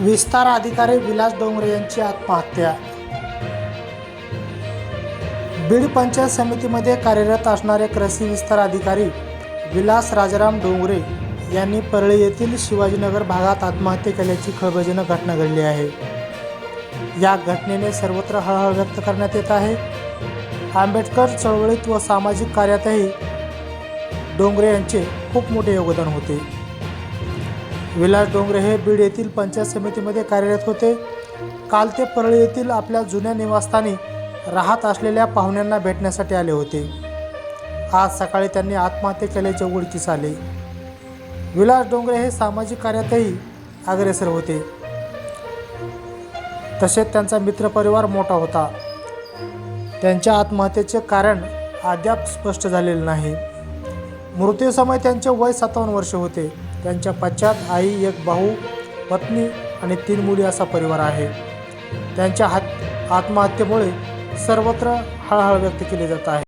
विस्तार अधिकारी विलास डोंगरे यांची आत्महत्या. बीड पंचायत समितीमध्ये कार्यरत असणारे कृषी विस्तार अधिकारी विलास राजाराम डोंगरे यांनी परळी येथील शिवाजीनगर भागात आत्महत्या केल्याची खळबळजनक घटना घडली आहे. या घटनेने सर्वत्र हळहळ व्यक्त करण्यात येत आहे. आंबेडकर चळवळीत व सामाजिक कार्यातही डोंगरे यांचे खूप मोठे योगदान होते. विलास डोंगरे हे बीड येथील पंचायत समितीमध्ये कार्यरत होते. काल ते परळी येथील आपल्या जुन्या निवासस्थानी राहत असलेल्या पाहुण्यांना भेटण्यासाठी आले होते. आज सकाळी त्यांनी आत्महत्या केल्याचे उघडकीस आले. विलास डोंगरे हे सामाजिक कार्यातही अग्रेसर होते. तसेच त्यांचा मित्रपरिवार मोठा होता. त्यांच्या आत्महत्येचे कारण अद्याप स्पष्ट झालेले नाही. मृत्यूसमय त्यांचे वय सत्तावन्न वर्ष होते. त्यांच्या पश्चात आई एक भाऊ पत्नी आणि तीन मुली असा परिवार आहे. त्यांच्या हात आत्महत्येमुळे सर्वत्र हळहळ व्यक्त केली जात आहे.